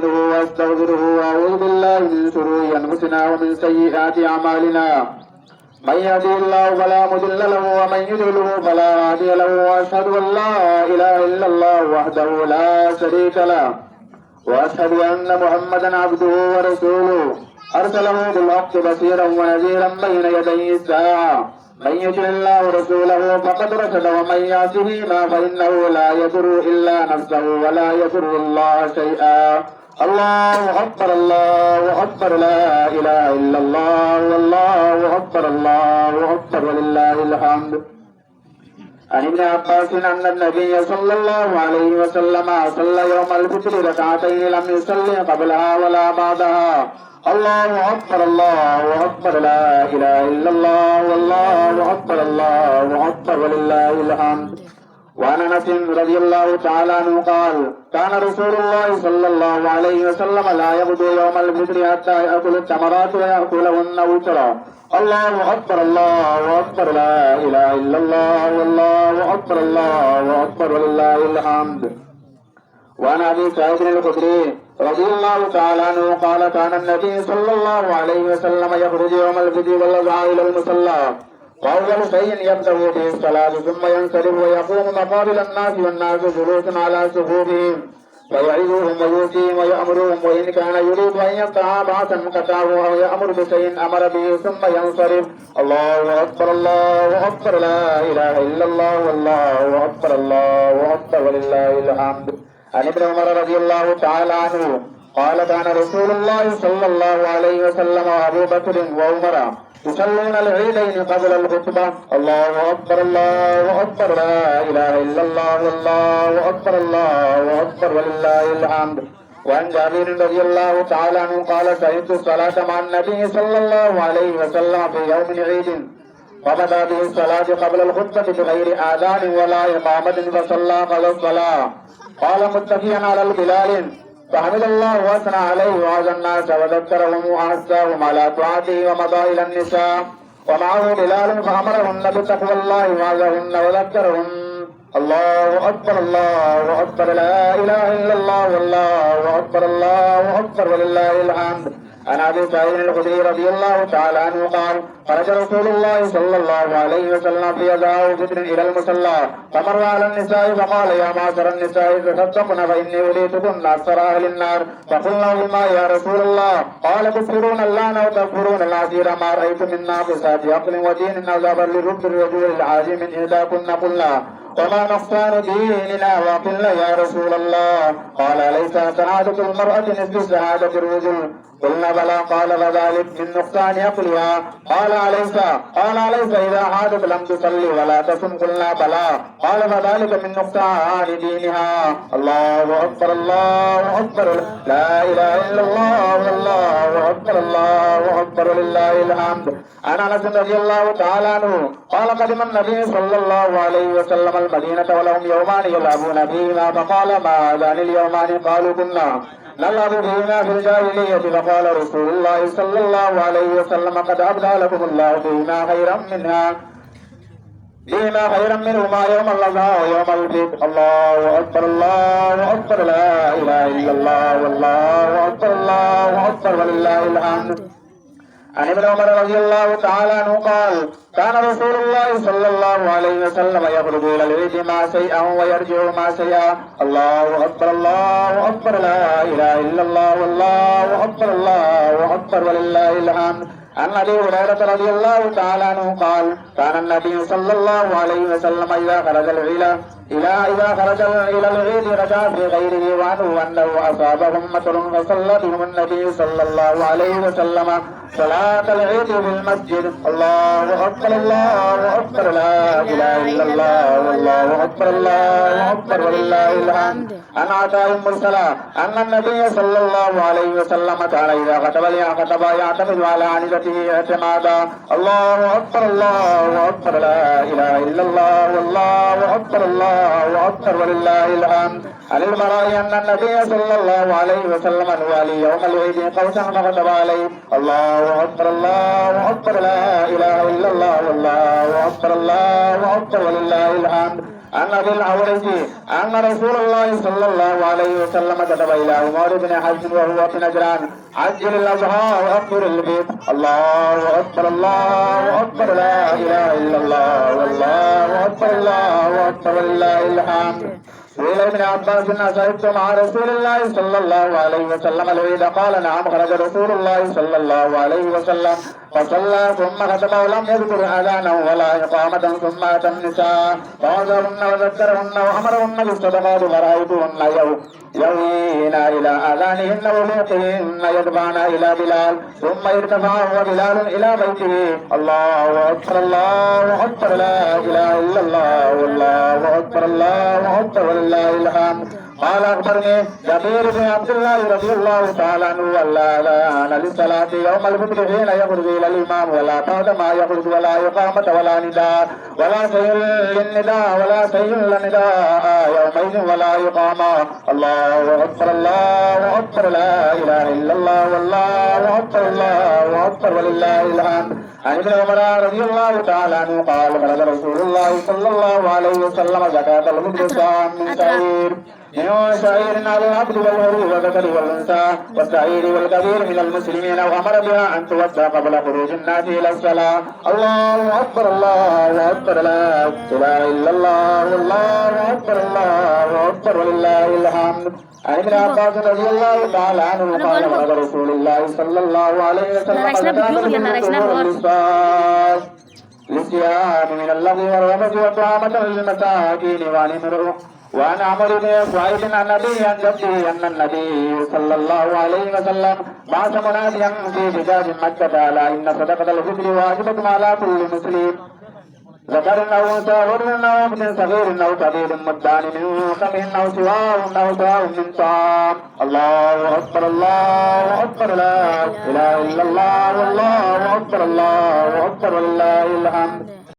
أستعينه وأستغفره وأعوذ بالله من شرور أنفسنا ومن سيئات أعمالنا. من يهده الله فلا مضل له ومن يضلله فلا هادي له وأشهد أن لا إله إلا الله وحده لا شريك له. وأشهد أن محمدا عبده ورسوله. أرسله بالحق بشيرا ونذيرا بين يدي الساعة. من يطع الله ورسوله فقد رشد ومن يعصه ما فإنه لا يضر إلا نفسه ولا يضر الله شيئا. الله أكبر الله أكبر لا إله إلا الله والله أكبر الله أكبر ولله الحمد عن ابن عباس أن النبي صلى الله عليه وسلم صلى يوم الفطر ركعتين لم يصلي قبلها ولا بعدها الله أكبر الله أكبر لا إله إلا الله والله أكبر الله أكبر ولله الحمد وعن انس رضي الله تعالى عنه قال كان رسول الله صلى الله عليه وسلم لا يغدو يوم الفطر حتى يأكل التمرات ويأكلهن وترا. الله أكبر الله أكبر لا إله إلا الله والله أكبر الله أكبر ولله الحمد. وعن أبي سعيد الخدري رضي الله تعالى عنه قال كان النبي صلى الله عليه وسلم يخرج يوم الفطر والأضحى إلى المصلى. وأول شيء يبدأ به الصلاة ثم ينصرف ويقوم مقابل الناس والناس جلوس على صفوفهم فيعظهم ويؤتيهم ويأمرهم وإن كان يريد أن يقطع بعثا قطعه أو يأمر بشيء أمر به ثم ينصرف الله أكبر الله أكبر لا إله إلا الله والله أكبر الله أكبر ولله الحمد عن ابن عمر رضي الله تعالى عنه قال كان رسول الله صلى الله عليه وسلم وأبو بكر وعمر يصلون العيدين قبل الخطبة. الله أكبر الله أكبر لا إله إلا الله والله أكبر الله أكبر ولله الحمد. وعن جابر رضي الله تعالى عنه قال شهدت الصلاة مع النبي صلى الله عليه وسلم في يوم عيد. فبدا به الصلاة قبل الخطبة بغير آذان ولا إقامة فصلى قبل الصلاة. قال متكئا على البلال. فحمد الله واثنى عليه وعظ الناس وذكرهم واعزاهم على طاعته ومضى إلى النساء. ومعه بلال فأمرهن بتقوى الله وعظهن وذكرهن الله أكبر الله أكبر. لا إله إلا الله والله أكبر الله أكبر ولله الحمد. عن ابي سعيد الخدري رضي الله تعالى عنه قال خرج رسول الله صلى الله عليه وسلم في يداه فطر الى المصلى فمر على النساء فقال يا معشر النساء تصدقن فاني وليتكن اكثر اهل النار فقلنا بما يا رسول الله قال تكفرون اللعن وتكفرون العشير ما رايت من ناقصات عقل ودين عذابا لرد الرجل العاجم من احداكن قلنا وما نقصان ديننا وقلنا يا رسول الله قال ليس سعادة المرأة مثل سعادة الرجل قلنا بلى قال فذلك من نقصان عقلها قال أليس؟ قال أليس إذا عادت لم تصلي ولا تصم؟ قلنا بلى. قال فذلك من نقصان دينها؟ الله أكبر الله أكبر. لا إله إلا الله والله أكبر الله أكبر لله الحمد. عن أنس رضي الله تعالى عنه قال قدم النبي صلى الله عليه وسلم المدينة ولهم يومان يلعبون فيهما فقال ما هذان اليومان؟ قالوا كنا. نلعب فيهما في الجاهلية فقال رسول الله صلى الله عليه وسلم قد أبدى لكم الله فيهما خيرا منها فيما خيرا منهما يوم الأضحى ويوم الفطر الله أكبر الله أكبر لا إله إلا الله والله أكبر الله أكبر ولله الحمد عن ابن عمر رضي الله تعالى عنه قال كان رسول الله صلى الله عليه وسلم يخرج إلى العيد مع شيئا ويرجع مع شيئا. الله أكبر الله أكبر لا إله إلا الله والله أكبر الله أكبر ولله الحمد. عن أبي هريرة رضي الله تعالى عنه قال كان النبي صلى الله عليه وسلم إذا خرج العيله إلى إذا خرج إلى العيد رجع في غيره وعنه انه اصابهم مطر فصلى بهم النبي صلى الله عليه وسلم صلاة العيد في المسجد. الله أكبر الله أكبر لا إله إلا الله والله أكبر الله أكبر ولله الحمد عن عطاء مرسلا أن النبي صلى الله عليه وسلم كان إذا خطب خطب يعتمد على عنزته اعتمادا الله أكبر الله أكبر لا إله إلا الله والله أكبر الله أكبر ولله الحمد. عن البراء أن النبي صلى الله عليه وسلم والي يوم العيد قوسا فخطب عليه؟ الله أكبر الله أكبر لا إله إلا الله والله أكبر الله أكبر ولله الحمد. عن ابي العورج أن رسول الله صلى الله عليه وسلم كتب إلى عمر بن حزم وهو في نجران. عجل الاضحى واكبر البيت. الله أكبر الله أكبر لا إله إلا الله. والله اكبر الله اكبر ولله الحمد سئل ابن عباس أشهدت مع رسول الله صلى الله عليه وسلم العيد قال نعم خرج رسول الله صلى الله عليه وسلم فصلى ثم ختم ولم يذكر اذانا ولا اقامه ثم اتى النساء فعذرهن وذكرهن وامرهن بالصدقات فرايتهن يوم يوين الى اذانهن ولوقهن يدفعن الى بلال ثم ارتفع هو بلال الى بيته الله اكبر الله اكبر لا اله الا الله والله اكبر الله اكبر ولله الحمد قال اخبرني جبير بن عبد الله رضي الله تعالى عنه ولا اذان للصلاه يوم الفطر حين يخرج الى الامام ولا بعد ما يخرج ولا اقامه ولا نداء ولا شيء للنداء ولا شيء للنداء يومئذ ولا اقامه الله اكبر الله اكبر لا إله إلا الله والله أكبر الله أكبر ولله الحمد. عن ابن عمر رضي الله تعالى عنه قال فرض رسول الله صلى الله عليه وسلم زكاة الفطر من شعير. من شعير على العبد والحر والذكر والأنثى والسعير والكبير من المسلمين وامر بها أن تودى قبل خروج الناس إلى الصلاة. الله أكبر الله أكبر لا إله إلا الله والله أكبر الله أكبر ولله الحمد. عن ابن عباس رضي الله تعالى عنه قال قال رسول الله صلى الله عليه وسلم نرشنا بجوع ولا نرشنا بغرب؟ الإنسان للصيام من اللغو والرفث وطعامة للمساكين وعن امرؤ وعن عمرو بن سعيد عن ابي عن جده ان النبي صلى الله عليه وسلم بعث مناديا في حجاز مكه الا ان صدقه الفطر واجبه على كل مسلم ذكر أو انثى حر أو ابن صغير أو كبير مدان من خمر أو سواه أو سواء من طعام الله أكبر الله أكبر لا إله إلا الله والله أكبر الله أكبر ولله الحمد